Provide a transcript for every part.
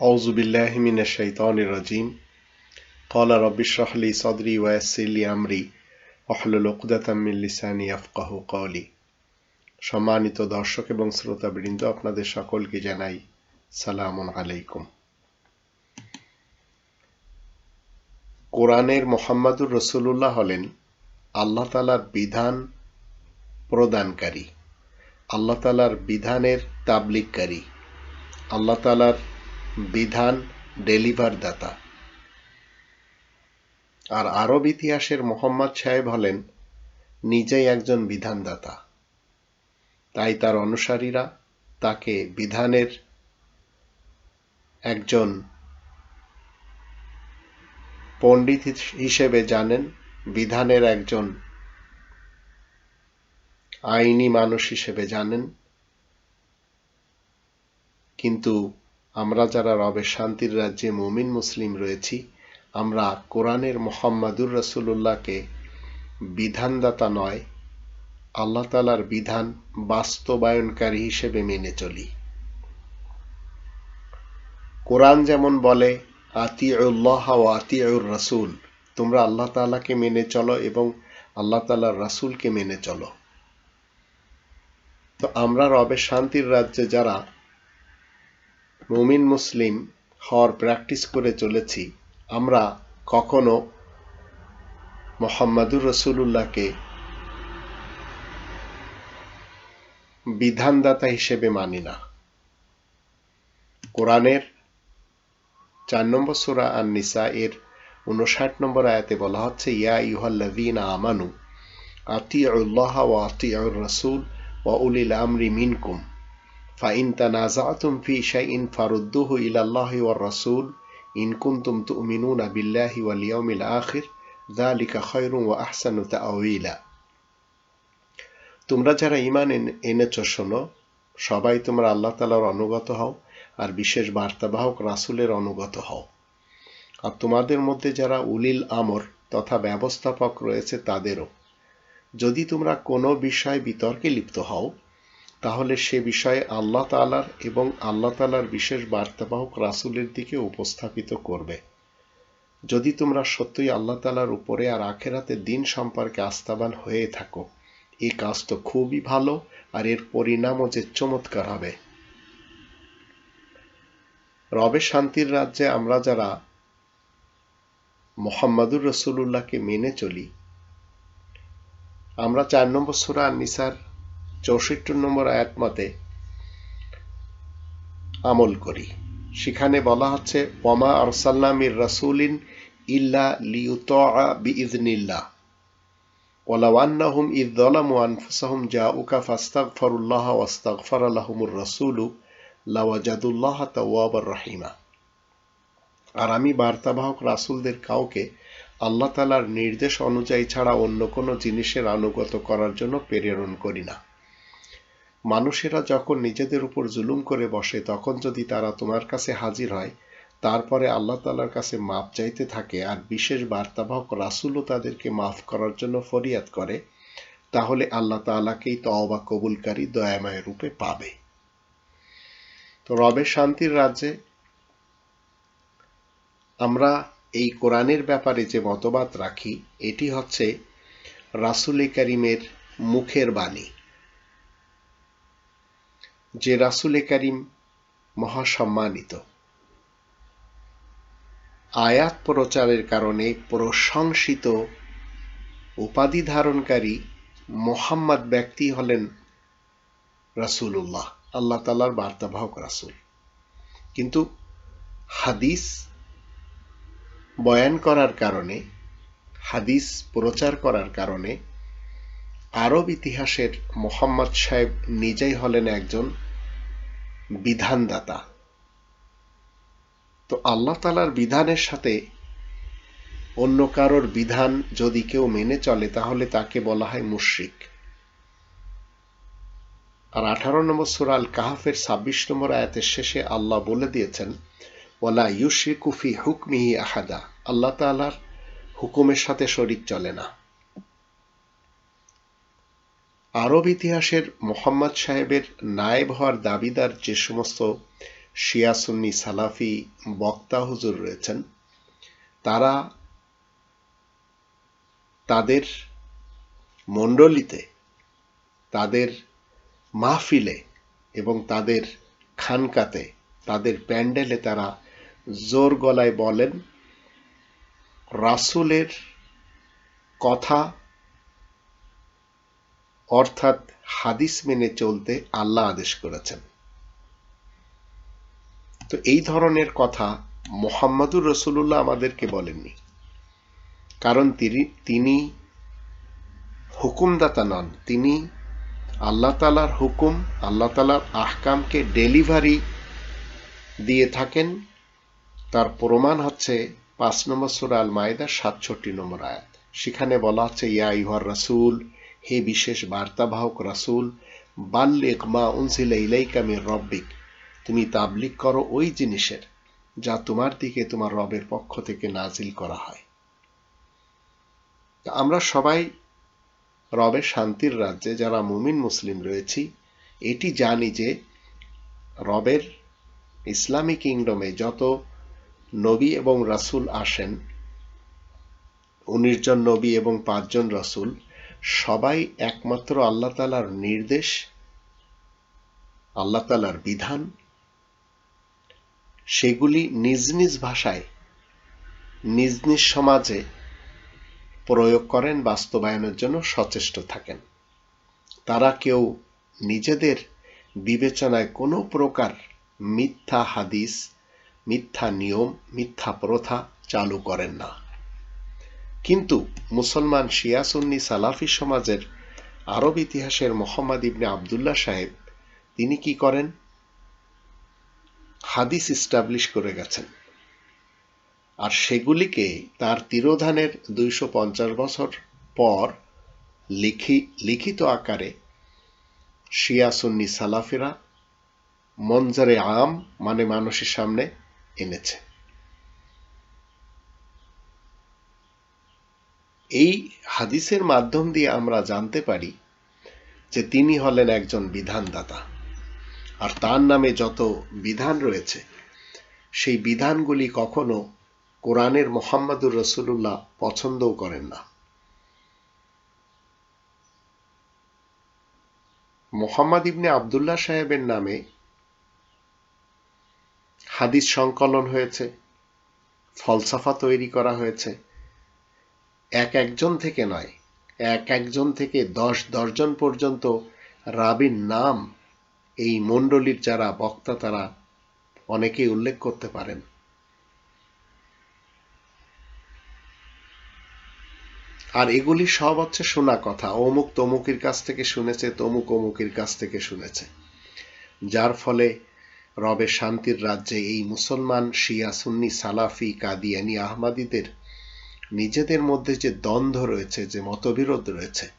أعوذ بالله من الشيطان الرجيم قال رب اشرح لي صدري ويسر لي أمري واحلل عقدة من লিসানি يفقهوا قولي সম্মানিত দর্শক এবং শ্রোতাবৃন্দ আপনাদের সকলকে জানাই সালামুন আলাইকুম কোরআনের মোহাম্মদুর রসুল্লাহ হলেন আল্লাহ তালার বিধান প্রদানকারী আল্লাহ তালার বিধানের তাবলিককারী আল্লাহ তালার বিধান ডেলিভার দাতা আর আরব ইতিহাসের মোহাম্মদ সাহেব হলেন নিজেই একজন বিধানদাতা। তাই তার অনুসারীরা তাকে বিধানের একজন পণ্ডিত হিসেবে জানেন, বিধানের একজন আইনি মানুষ হিসেবে জানেন। কিন্তু আমরা যারা রবের শান্তির রাজ্যে মুমিন মুসলিম রয়েছি, আমরা কোরআনের মোহাম্মদুর রসুল্লাহকে বিধানদাতা নয়, আল্লাহ তালার বিধান বাস্তবায়নকারী হিসেবে মেনে চলি। কোরআন যেমন বলে, আতিউল্লাহ ও আতিউর রসুল, তোমরা আল্লাহ তালাকে মেনে চলো এবং আল্লাহ তালার রাসুলকে মেনে চলো। তো আমরা রবের শান্তির রাজ্যে যারা মুমিন মুসলিম হওয়ার প্র্যাকটিস করে চলেছি। আমরা কখনো মোহাম্মদুর রসুল্লাহকে বিধানদাতা হিসেবে মানি না। কোরআনের চার নম্বর সুরা আর নিসা এর উনষাট নম্বর আয়াতে বলা হচ্ছে, ইয়া ইউহাল্লাদিন আমানু আতি উল্লাহ ও আতি রসুল ও উলিল আমরি মিনকুম। ফি শাইইন ফারুদ্দুহু ইলাল্লাহি ওয়ার রাসূল ইন কুনতুম তুমিনুনা বিল্লাহি ওয়াল ইয়াউমিল আখির যালিকা খায়রুন ওয়া আহসানু তাআওয়িলা তোমরা যারা ঈমান এনেছ, শোনো, সবাই তোমরা আল্লাহ তাআলার অনুগত হও আর বিশেষ বার্তাবাহক রাসূলের অনুগত হও। আর তোমাদের মধ্যে যারা উলিল আমর তথা ব্যবস্থাপক রয়েছে তাদেরও। যদি তোমরা কোনো বিষয়ে বিতর্কে লিপ্ত হও তাহলে সে বিষয়ে আল্লাহ তালার এবং আল্লাহ তালার বিশেষ বার্তাবাহক রাসুলের দিকে উপস্থাপিত করবে। যদি তোমরা সত্যই আল্লাহ তালার উপরে আর আখেরাতে দিন সম্পর্কে আস্থাবান হয়ে থাকো, এই কাজ তো খুবই ভালো আর এর পরিণামও যে চমৎকার হবে। রবে শান্তির রাজ্যে আমরা যারা মোহাম্মদুর রসুল্লাহকে মেনে চলি, আমরা চার নম্বর সুরা নিসার চৌষট্টি নম্বর আয়াতমতে আমল করি। সেখানে বলা হচ্ছে, ওমা রাসুলিন ইল্লা বি ওলাওয়ান্নাহুম জা উকা ফরুল্লাহ রাহিমা। আর আমি বার্তাবাহক রাসুলদের কাউকে আল্লাহ তালার নির্দেশ অনুযায়ী ছাড়া অন্য কোনো জিনিসের আনুগত করার জন্য প্রেরণ করি না। মানুষেরা যখন নিজেদের উপর জুলুম করে বসে, তখন যদি তারা তোমার কাছে হাজির হয়, তারপরে আল্লাহ তালার কাছে মাপ চাইতে থাকে আর বিশেষ বার্তাবাহক রাসুলও তাদেরকে মাফ করার জন্য ফরিয়াদ করে, তাহলে আল্লাহ তালাকেই তওবা কবুলকারী দয়াময় রূপে পাবে। তো রবের শান্তির রাজ্যে আমরা এই কোরআনের ব্যাপারে যে মতবাদ রাখি, এটি হচ্ছে রাসুল করিমের মুখের বাণী। যে রাসুল করিম মহাসম্মানিত। আয়াত প্রচারের কারণে প্রশংসিত উপাধি ধারণকারী মোহাম্মদ ব্যক্তি হলেন রাসুল্লাহ আল্লাহ তালার বার্তাবাহক রাসুল। কিন্তু হাদিস বয়ান করার কারণে, হাদিস প্রচার করার কারণে আরব ইতিহাসের মোহাম্মদ সাহেব নিজেই হলেন একজন বিধানদাতা। তো আল্লাহ তালার বিধানের সাথে অন্য কারোর বিধান যদি কেউ মেনে চলে, তাহলে তাকে বলা হয় মুশ্রিক। আর আঠারো নম্বর সুরাল কাহাফের ছাব্বিশ নম্বর আয়াতের শেষে আল্লাহ বলে দিয়েছেন ওলা ইউশিকুফি হুকমিহি আহাদা। আল্লাহ তালার হুকুমের সাথে শরিক চলে না। আরব ইতিহাসের মোহাম্মদ সাহেবের নায়েব হওয়ার দাবিদার যে সমস্ত শিয়া সুন্নি সালাফি বক্তা হুজুর রয়েছেন, তারা তাদের মণ্ডলীতে, তাদের মাহফিলে এবং তাদের খানকাতে, তাদের প্যান্ডেলে তারা জোর গলায় বলেন, রাসুলের কথা অর্থাৎ হাদিস মেনে চলতে আল্লাহ আদেশ করেছেন। তো এই ধরনের কথা মোহাম্মদুর রসুল্লাহ আমাদেরকে বলেননি। কারণ তিনি তিনি হুকুমদাতা নন। তিনি আল্লাহ তালার হুকুম, আল্লাহ তালার আহকামকে ডেলিভারি দিয়ে থাকেন। তার প্রমাণ হচ্ছে পাঁচ নম্বর সুরা আল মায়দার সাতষট্টি নম্বর আয়াত। সেখানে বলা হচ্ছে, ইয়া ইহর রাসুল হে বিশেষ বার্তাবাহক রাসুল বাল্লিক মা উনসিলা ইলাইকা মির রব্বিক, তুমি তাবলিক করো ওই জিনিসের যা তোমার দিকে তোমার রবের পক্ষ থেকে নাজিল করা হয়। আমরা সবাই রবের শান্তির রাজ্যে যারা মুমিন মুসলিম রয়েছি, এটি জানি যে রবের ইসলামী কিংডমে যত নবী এবং রাসুল আসেন, উনিশ জন নবী এবং পাঁচজন রাসুল সবাই একমাত্র আল্লাহ তালার নির্দেশ, আল্লাহ তালার বিধান। সেগুলি নিজ নিজ ভাষায়, নিজ নিজ সমাজে প্রয়োগ করেন, বাস্তবায়নের জন্য সচেষ্ট থাকেন। তারা কেউ নিজেদের বিবেচনায় কোনো প্রকার মিথ্যা হাদিস, মিথ্যা নিয়ম, মিথ্যা প্রথা চালু করেন না। কিন্তু মুসলমান শিয়াসুন্নি সালাফি সমাজের আরব ইতিহাসের মোহাম্মদ ইবনে আবদুল্লাহ সাহেব, তিনি কি করেন? হাদিস ইস্টাবলিশ করে গেছেন। আর সেগুলিকে তার তিরোধানের দুইশো পঞ্চাশ বছর পর লিখি, লিখিত আকারে শিয়া সুন্নি সালাফিরা মঞ্জারে আম মানে মানুষের সামনে এনেছে। এই হাদিসের মাধ্যম দিয়ে আমরা জানতে পারি যে তিনি হলেন একজন বিধানদাতা। আর তার নামে যত বিধান রয়েছে, সেই বিধানগুলি কখনো কোরআনের মোহাম্মদুর রসুল্লাহ পছন্দও করেন না। মোহাম্মদ ইবনে আবদুল্লাহ সাহেবের নামে হাদিস সংকলন হয়েছে, ফলসাফা তৈরি করা হয়েছে এক একজন থেকে নয়, এক একজন থেকে দশ দশজন পর্যন্ত রাবির নাম এই মণ্ডলীর যারা বক্তা, তারা অনেকেই উল্লেখ করতে পারেন। আর এগুলি সব হচ্ছে শোনা কথা। অমুক তমুকের কাছ থেকে শুনেছে, তমুক অমুকের কাছ থেকে শুনেছে। যার ফলে রবে শান্তির রাজ্যে এই মুসলমান শিয়া, সুন্নি, সালাফি, কাদিয়ানি, আহমাদিদের নিজেদের মধ্যে যে দ্বন্দ্ব রয়েছে, যে মতবিরোধ রয়েছে,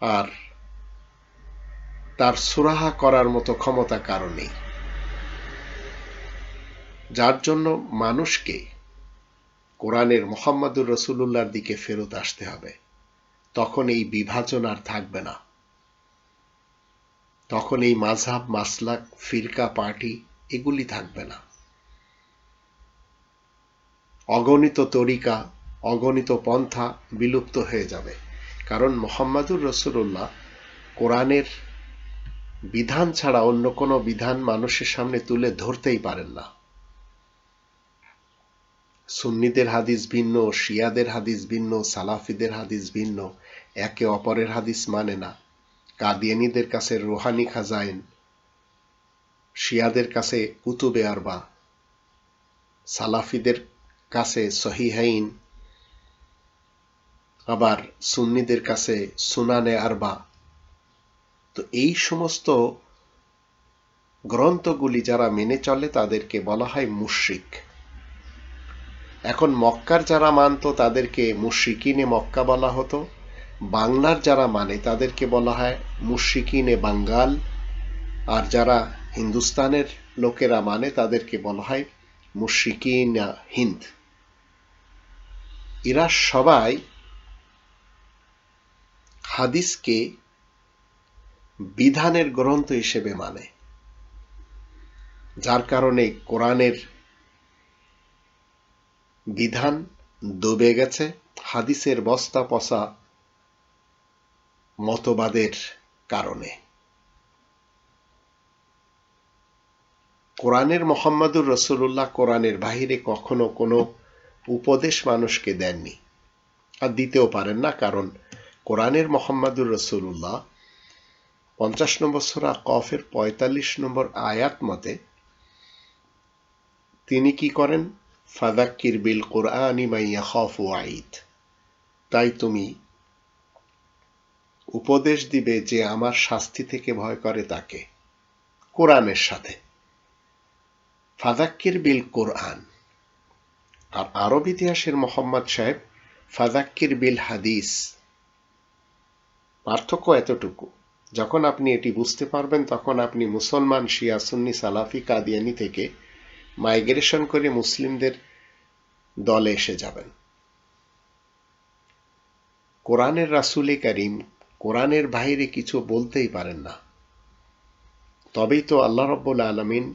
আর তার সুরাহা করার মতো ক্ষমতা কারণেই যার জন্য মানুষকে কোরআনের মোহাম্মদুর রসুল্লাহর দিকে ফেরত আসতে হবে। তখন এই বিভাজন আর থাকবে না। তখন এই মাঝহাব মাসলাক, ফিরকা, পার্টি এগুলি থাকবে না। অগণিত তরিকা, অগণিত পন্থা বিলুপ্ত হয়ে যাবে। কারণ মোহাম্মদুর রসুল্লাহ কোরআনের বিধান ছাড়া অন্য কোনো বিধান মানুষের সামনে তুলে ধরতেই পারেন না। সুন্নিদের হাদিস ভিন্ন, শিয়াদের হাদিস ভিন্ন, সালাফিদের হাদিস ভিন্ন, একে অপরের হাদিস মানে না। কাদিয়ানিদের কাছে রোহানি খাজাইন, শিয়াদের কাছে কুতুবে আরবা, সালাফিদের কাছে সহিহাইন। আবার সুন্নিদের কাছে সুনানে আরবা। তো এই সমস্ত গ্রন্থগুলি যারা মেনে চলে, তাদেরকে বলা হয় মুশ্রিক। এখন মক্কার যারা মানত, তাদেরকে মুশ্রিকিনে মক্কা বলা হতো। বাংলার যারা মানে তাদেরকে বলা হয় মুশ্রিকিনে বাঙ্গাল। আর যারা হিন্দুস্তানের লোকেরা মানে তাদেরকে বলা হয় মুশ্রিকিন হিন্দ। এরা সবাই হাদিসকে বিধানের গ্রন্থ হিসেবে মানে। যার কারণে কোরআনের বিধান ডুবে গেছে, হাদিসের বস্তা পচা মতবাদের কারণে। কোরআনের মোহাম্মদুর রসুল্লাহ কোরআনের বাহিরে কখনো কোনো উপদেশ মানুষকে দেননি। আর দিতেও পারেন না, কারণ কোরআনের মোহাম্মদুর রসুল্লাহ পঞ্চাশ নম্বর সোরা কফের পঁয়তাল্লিশ নম্বর আয়াত মতে তিনি কি করেন? ফাদাক্কির বিল কোরআন মাইয়া খফ তাই তুমি উপদেশ দিবে যে আমার শাস্তি থেকে ভয় করে তাকে, কোরআনের সাথে। ফাদাক্কির বিল কোরআন। আর আরব ইতিহাসের মোহাম্মদ সাহেব ফাদাক্কির বিল হাদিস পার্থক্য এতটুকু। যখন আপনি এটি বুঝতে পারবেন, তখন আপনি মুসলমান, শিয়া, সুন্নি, সালাফি, কাদিয়ানি থেকে মাইগ্রেশন করে মুসলিমদের দলে এসে যাবেন। কোরআনের রাসুলে করিম কোরআনের বাইরে কিছু বলতেই পারেন না। তবেই তো আল্লাহ রব্বুল আলমিন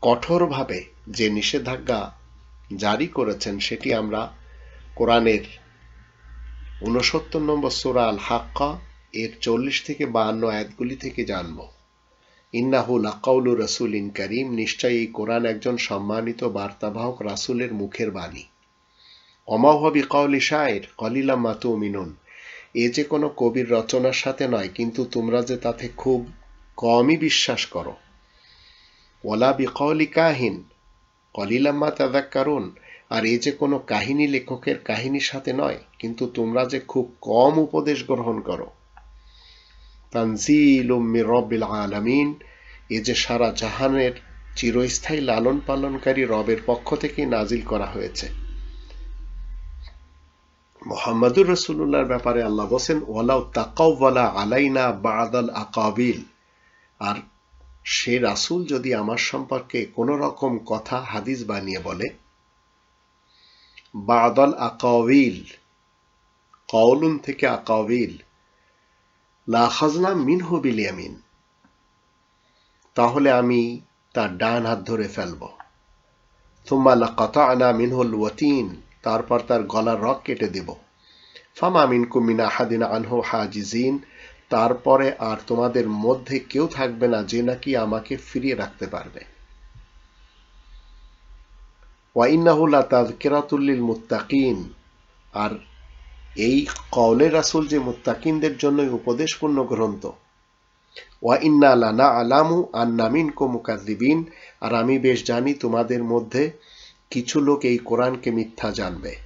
কঠোরভাবে যে নিষেধাজ্ঞা জারি করেছেন সেটি আমরা কোরআনের উনসত্তর নম্বর সোরা আল হাক্কা এর চল্লিশ থেকে বাহান্ন আয়াতগুলি থেকে জানব। ইন্নাহুল আকাউলু রসুল ইন করিম, নিশ্চয়ই এই কোরআন একজন সম্মানিত বার্তাবাহক রাসুলের মুখের বাণী। অমাহবি কাউলি শায়ের কলিলা মাতু মিনুন এ যে কোনো কবির রচনার সাথে নয়, কিন্তু তোমরা যে তাতে খুব কমই বিশ্বাস করো। ওলা বিকৌলি কাহিন কলিলাম্মা কারণ আর এই যে কোনো কাহিনী লেখকের কাহিনীর সাথে নয়, কিন্তু তোমরা যে খুব কম উপদেশ গ্রহণ করো। তানজিল আলামিন, এ যে সারা জাহানের চিরস্থায়ী লালন পালনকারী রবের পক্ষ থেকে নাজিল করা হয়েছে। মোহাম্মদুর রসুল্লাহর ব্যাপারে আল্লাহ বসেন ওয়ালাউ তাকাউওয়ালা আলাইনা বাদাল আকাবিল। আর সে রাসুল যদি আমার সম্পর্কে কোন রকম কথা, হাদিস বানিয়ে বলে, বাদল আকাবিল কৌলুন থেকে আকাবিল লাখাজনা মিনহু বিলিয়ামিন তাহলে আমি তার ডান হাত ধরে ফেলব। থুম্মা লাকাতা আনা মিনহুল ওয়াতিন, তারপর তার গলার রক কেটে দেব। ফামা মিনকু মিনা হাদিন আনহু হাজিজিন তারপরে আর তোমাদের মধ্যে কেউ থাকবে না যে নাকি আমাকে ফিরিয়ে রাখতে পারবে। ওয়াইন্নাহুল্লা তাজকেরাতুল্লিল মুত্তাকিন আর এই কওলে রাসুল যে মুত্তাকিনদের জন্যই উপদেশপূর্ণ গ্রন্থ। ওয়া ইন্না লানা আলামু আন্নামিন কো মুকাদ্দিবিন আর আমি বেশ জানি তোমাদের মধ্যে কিছু লোক এই কোরআনকে মিথ্যা জানবে।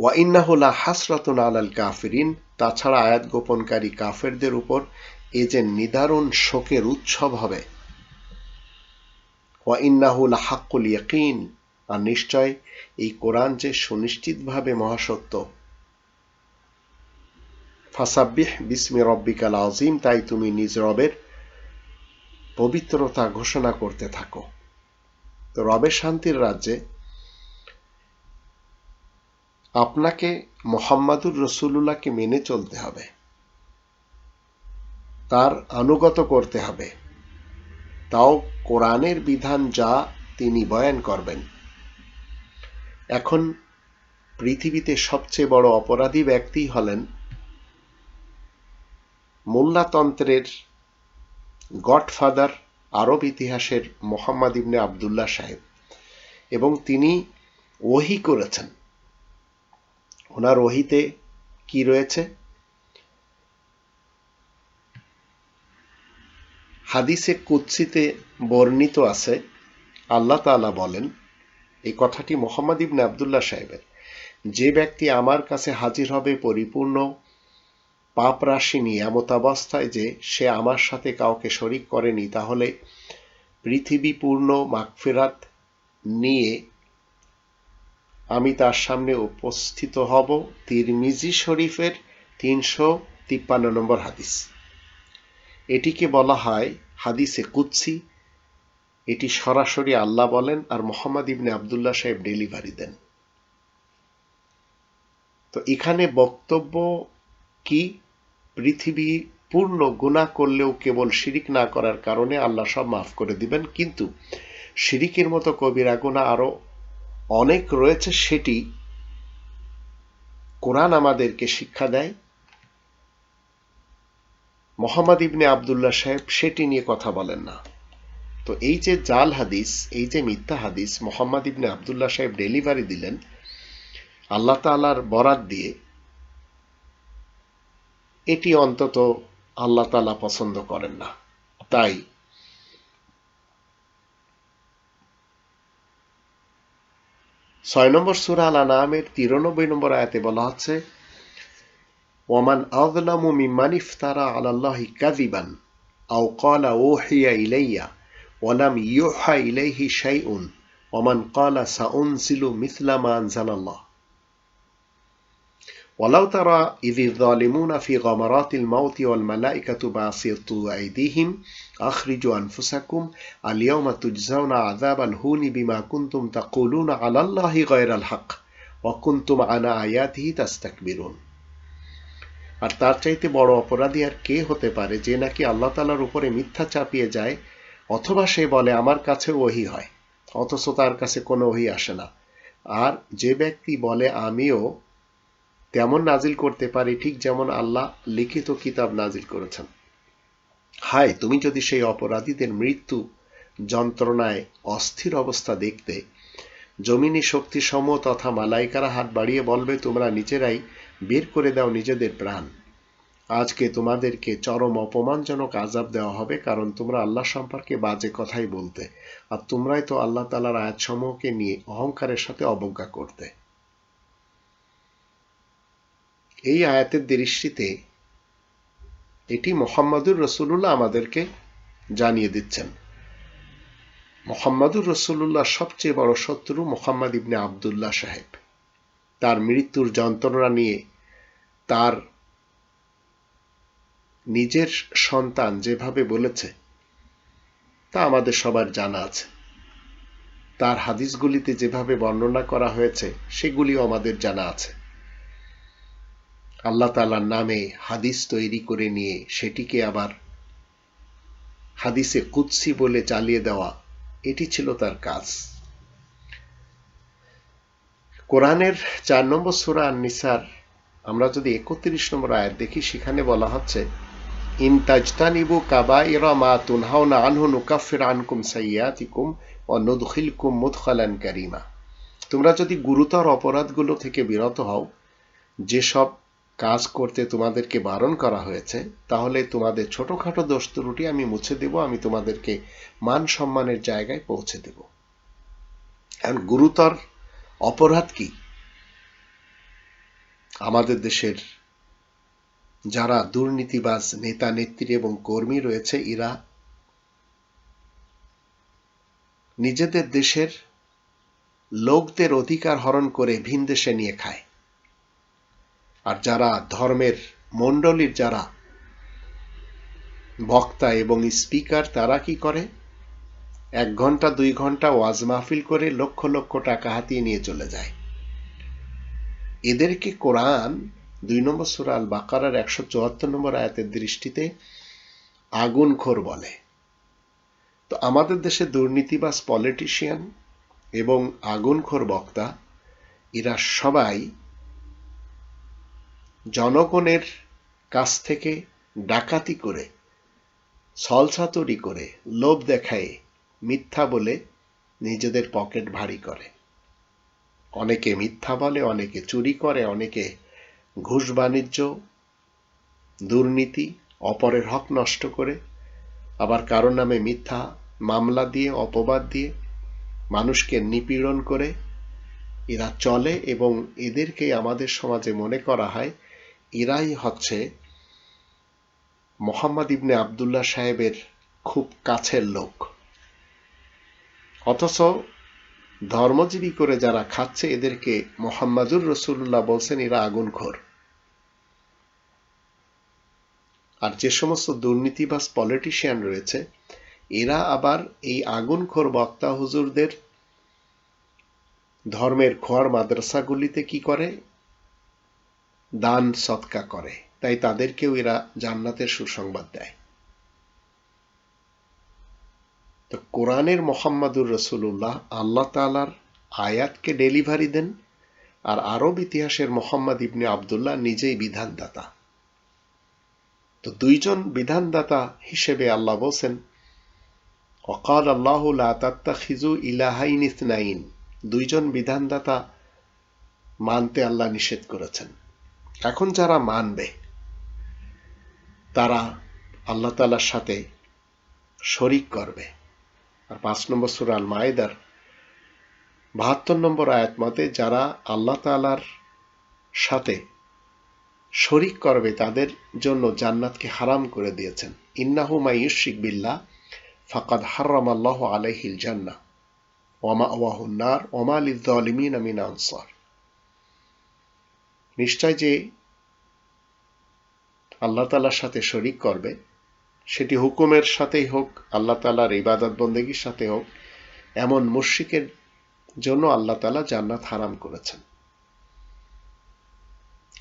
ওয়া ইন্নাহুলা হাসরাতুন আলাল কাফিরিন, তাছাড়া আয়াত গোপনকারী কাফেরদের উপর এ যে নিদারুণ শোকের উৎসব হবে। ওয়া ইন্নাহুল হাক্কুল ইয়াকিন, আর নিশ্চয় এই কোরআন যে সুনিশ্চিতভাবে মহাসত্য। ফাসাব্বিহ বিসমি রব্বিকাল আজিম তাই তুমি নিজ রবের পবিত্রতা ঘোষণা করতে থাকো। তো রবের শান্তির রাজ্যে আপনাকে মোহাম্মদুর রসুল্লাহকে মেনে চলতে হবে। তার আনুগত করতে হবে। তাও কোরআনের বিধান যা তিনি বয়ান করবেন। এখন পৃথিবীতে সবচেয়ে বড় অপরাধী ব্যক্তি হলেন মোল্লাতন্ত্রের গডফাদার আরব ইতিহাসের মোহাম্মদ ইবনে আবদুল্লাহ সাহেব এবং তিনি ওহি করেছেন। ওনার ওহিতে কি রয়েছে? হাদিসে কুৎসিতে বর্ণিত আছে, আল্লাহ তালা বলেন, এই কথাটি মোহাম্মদ ইবনে আবদুল্লাহ সাহেবের, যে ব্যক্তি আমার কাছে হাজির হবে পরিপূর্ণ পাপ রাশি নিয়ে এমত অবস্থায় যে সে আমার সাথে কাউকে শরিক করেনি, তাহলে পৃথিবী পূর্ণ মাগফিরাত নিয়ে আমি তার সামনে উপস্থিত হব তিরমিজি শরীফের তিনশো তিপ্পান্ন নম্বর হাদিস। এটিকে বলা হয় হাদিসে কুৎসি এটি সরাসরি আল্লাহ বলেন, আর মোহাম্মদ ইবনে আবদুল্লাহ সাহেব ডেলিভারি দেন। তো এখানে বক্তব্য কি? পৃথিবী পূর্ণ গুণা করলেও কেবল শিরিক না করার কারণে আল্লাহ সব মাফ করে দিবেন, কিন্তু শিরিকের মতো কবিরা গুণা আরও অনেক রয়েছে সেটি কোরআন আমাদেরকে শিক্ষা দেয়। মোহাম্মদ ইবনে আবদুল্লাহ সাহেব সেটি নিয়ে কথা বলেন না। তো এই যে জাল হাদিস, এই যে মিথ্যা হাদিস মোহাম্মদ ইবনে আবদুল্লাহ সাহেব ডেলিভারি দিলেন, আল্লাহ তালার বরাত দিয়ে, এটি অন্তত আল্লাহ তালা পছন্দ করেন না। তাই ছয় নম্বর সুরা আল আনামের তিরানব্বই নম্বর আয়াতে বলা হচ্ছে, ওমান আযলামু মিম্মান ইফতারা আলাল্লাহি কাযিবান, আও ক্বালা ওহিয়া ইলাইয়া ওয়ালাম ইউহা ইলাইহি শাইউন ওমান ক্বালা সাউনজিলু মিথলা মা আনজালাল্লাহ। ولو ترى إذ الظالمون في غمرات الموت والملائكة باسطوا أيديهم أخرجوا أنفسكم اليوم تجزون عذاب الهون بما كنتم تقولون على الله غير الحق وكنتم عن آياته تستكبرون আর তার চাইতে বড় অপরাধী আর কে হতে পারে যে নাকি আল্লাহ তালার উপরে মিথ্যা চাপিয়ে যায় অথবা সে বলে আমার কাছে ওহি হয় অথচ তার কাছে কোনো ওহি আসে না আর যে ব্যক্তি বলে আমিও তেমন নাজিল করতে পারি, ঠিক যেমন আল্লাহ লিখিত কিতাব নাজিল করেছেন। হায়, তুমি যদি সেই অপরাধীদের মৃত্যু যন্ত্রণায় অস্থির অবস্থা দেখতে, জমিনী শক্তি সম তথা মালাইকারা হাত বাড়িয়ে বলবে, তোমরা নিজেরাই বের করে দাও নিজেদের প্রাণ। আজকে তোমাদেরকে চরম অপমানজনক আজাব দেওয়া হবে, কারণ তোমরা আল্লাহ সম্পর্কে বাজে কথাই বলতে, আর তোমরাই তো আল্লাহ তালার আয়াতসমূহকে নিয়ে অহংকারের সাথে অবজ্ঞা করতে। এই আয়াতের দৃষ্টিতে এটি মোহাম্মদুর রসুল্লাহ আমাদেরকে জানিয়ে দিচ্ছেন। মোহাম্মদুর রসুল্লাহ সবচেয়ে বড় শত্রু মোহাম্মদ ইবনে আবদুল্লাহ সাহেব। তার মৃত্যুর যন্ত্রণা নিয়ে তার নিজের সন্তান যেভাবে বলেছে, তা আমাদের সবার জানা আছে। তার হাদিসগুলিতে যেভাবে বর্ণনা করা হয়েছে, সেগুলিও আমাদের জানা আছে। আল্লাহ তালার নামে হাদিস তৈরি করে নিয়ে সেটিকে আবার হাদিসে কুৎসি বলে চালিয়ে দেওয়া, এটি ছিল তার কাজ। কোরআনের চার নম্বর সুরা নিসার আমরা যদি একত্রিশ নম্বর আয়াত দেখি, সেখানে বলা হচ্ছে, ইন কাবা ইরা মা আনহু নুকাফির আনকুম সাইয়াতিকুম ও নুদখিলকুম মুদখালান কারিমা। তোমরা যদি গুরুতর অপরাধগুলো থেকে বিরত হও, যেসব কাজ করতে তোমাদেরকে বারণ করা হয়েছে, তাহলে তোমাদের ছোটখাটো দোষ ত্রুটি আমি মুছে দেব, আমি তোমাদেরকে মান সম্মানের জায়গায় পৌঁছে দেব। এখন গুরুতর অপরাধ কি? আমাদের দেশের যারা দুর্নীতিবাজ নেতা, নেত্রী এবং কর্মী রয়েছে, এরা নিজেদের দেশের লোকদের অধিকার হরণ করে ভিন দেশে নিয়ে খায়। আর যারা ধর্মের মণ্ডলীর যারা বক্তা এবং স্পিকার, তারা কি করে? এক ঘণ্টা, দুই ঘণ্টা ওয়াজ মাহফিল করে লক্ষ লক্ষ টাকা হাতিয়ে নিয়ে চলে যায়। এদেরকে কোরআন, দুই নম্বর সুরাল বাকারার একশো চুয়াত্তর নম্বর আয়াতের দৃষ্টিতে আগুনখোর বলে। তো আমাদের দেশে দুর্নীতিবাজ পলিটিশিয়ান এবং আগুনখোর বক্তা, এরা সবাই জনগণের কাছ থেকে ডাকাতি করে, ছলছাতুরি করে, লোভ দেখায় মিথ্যা বলে নিজেদের পকেট ভারী করে। অনেকে মিথ্যা বলে, অনেকে চুরি করে, অনেকে ঘুষ বাণিজ্য, দুর্নীতি, অপরের হক নষ্ট করে, আবার কারও নামে মিথ্যা মামলা দিয়ে, অপবাদ দিয়ে মানুষকে নিপীড়ন করে। এরা চলে এবং এদেরকে আমাদের সমাজে মনে করা হয় এরাই হচ্ছে মোহাম্মদ ইবনে আবদুল্লাহ সাহেবের খুব কাছের লোক। অথচ ধর্মজীবী করে যারা খাচ্ছে, এদেরকে মোহাম্মদুর রসুল্লাহ বলছেন এরা আগুনখোর। আর যে সমস্ত দুর্নীতিবাজ পলিটিশিয়ান রয়েছে, এরা আবার এই আগুনখোর বক্তা হুজুরদের ধর্মের খোয়ার মাদ্রাসাগুলিতে কি করে? দান সৎকা করে। তাই তাদেরকেও এরা জান্নাতের সুসংবাদ দেয়। তো কোরআনের মোহাম্মদুর রসুল্লাহ আল্লাহ তালার আয়াতকে ডেলিভারি দেন আর আরব ইতিহাসের মোহাম্মদ ইবনে আবদুল্লাহ নিজেই বিধানদাতা। তো দুইজন বিধানদাতা হিসেবে আল্লাহ বলছেন অকাল আল্লাহ খিজু ইলাহাইন ইসনাইন। দুইজন বিধানদাতা মানতে আল্লাহ নিষেধ করেছেন। এখন যারা মানবে, তারা আল্লাহ তালার সাথে শরিক করবে। আর পাঁচ নম্বর সুরাল মায়েদার বাহাত্তর নম্বর আয়াত মতে, যারা আল্লাহ তালার সাথে শরিক করবে, তাদের জন্য জান্নাতকে হারাম করে দিয়েছেন। ইন্নাহু মাইয়ুশিক বিল্লাহ, ফাকাদ হারাম আল্লাহ আলাইহিল জান্না ওমা ওয়াহুন্নার ওমা লিদ্দালিমিন আমিন আনসার। নিশ্চয় যে আল্লাহ তালার সাথে শরিক করবে, সেটি হুকুমের সাথেই হোক, আল্লাহ তালার ইবাদত বন্দেগীর সাথে হোক, এমন মুশ্রিকের জন্য আল্লাহ তালা জান্নাত হারাম করেছেন।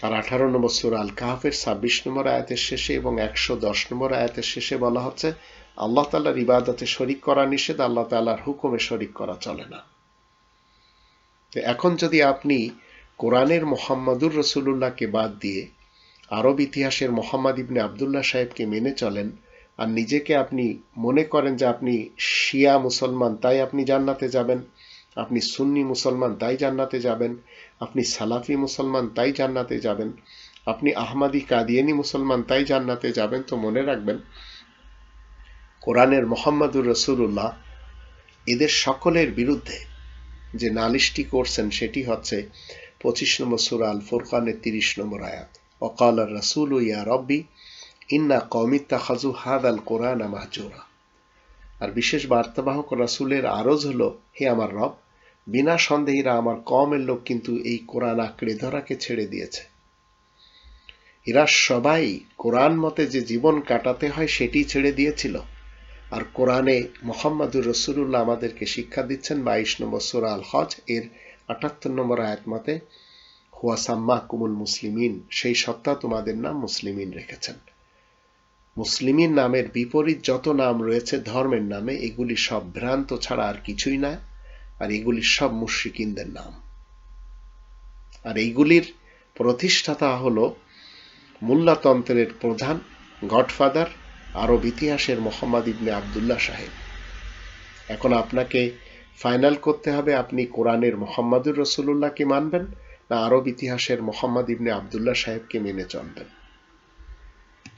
আর আঠারো নম্বর সুর আল কাহাফের ছাব্বিশ নম্বর আয়াতের শেষে এবং একশো দশ নম্বর আয়াতের শেষে বলা হচ্ছে, আল্লাহ তাল্লার ইবাদতে শরিক করা নিষেধ, আল্লাহ তাল্লার হুকুমে শরিক করা চলে না। এখন যদি আপনি কোরআনের মোহাম্মদুর রসুল্লাহকে বাদ দিয়ে আরব ইতিহাসের মোহাম্মদ ইবনে আবদুল্লাহ সাহেবকে মেনে চলেন আর নিজেকে আপনি মনে করেন যে আপনি শিয়া মুসলমান, তাই আপনি জান্নাতে যাবেন। আপনি সুন্নি মুসলমান, তাই জান্নাতে যাবেন। আপনি সালাফি মুসলমান, তাই জান্নাতে যাবেন। আপনি আহমাদি, কাদিয়ানি মুসলমান, তাই জান্নাতে যাবেন। তো মনে রাখবেন, কোরআনের মোহাম্মদুর রসুল্লাহ এদের সকলের বিরুদ্ধে যে নালিশটি করছেন সেটি হচ্ছে পঁচিশ নম্বর সুরা আল ফুরকানের তিরিশ নম্বর আয়াত। অকাল রসুল, ইয়া রব্বি, ইন্না কমিত্তা খাজু হাদ আল কোরআন মাহজুরা। আর বিশেষ বার্তাবাহক রাসুলের আরজ হল, হে আমার রব, বিনা সন্দেহীরা আমার কমের লোক কিন্তু এই কোরআন আঁকড়ে ধরাকে ছেড়ে দিয়েছে। এরা সবাই কোরআন মতে যে জীবন কাটাতে হয় সেটি ছেড়ে দিয়েছিল। আর কোরআনে মোহাম্মদুর রসুল্লাহ আমাদেরকে শিক্ষা দিচ্ছেন বাইশ নম্বর সোরা আল হজ এর আটাত্তর নম্বর আয়াত মতে হুয়াসাম্মা কুমুল মুসলিমিন সেই সত্তা তোমাদের নাম মুসলিমিন রেখেছেন। মুসলিমিন নামের বিপরীত যত নাম রয়েছে ধর্মের নামে, এগুলি সব ভ্রান্ত ছাড়া আর কিছুই না, আর এগুলি সব মুশ্রিকিনদের নাম। আর এইগুলির প্রতিষ্ঠাতা হল মোল্লাতন্ত্রের প্রধান গডফাদার আরব ইতিহাসের মোহাম্মদ ইবনে আবদুল্লাহ সাহেব। এখন আপনাকে ফাইনাল করতে হবে আপনি কোরআনের মোহাম্মদুর রসুল্লাহকে মানবেন না আরব ইতিহাসের মোহাম্মদ ইবনে আবদুল্লাহ সাহেবকে মেনে চলবেন।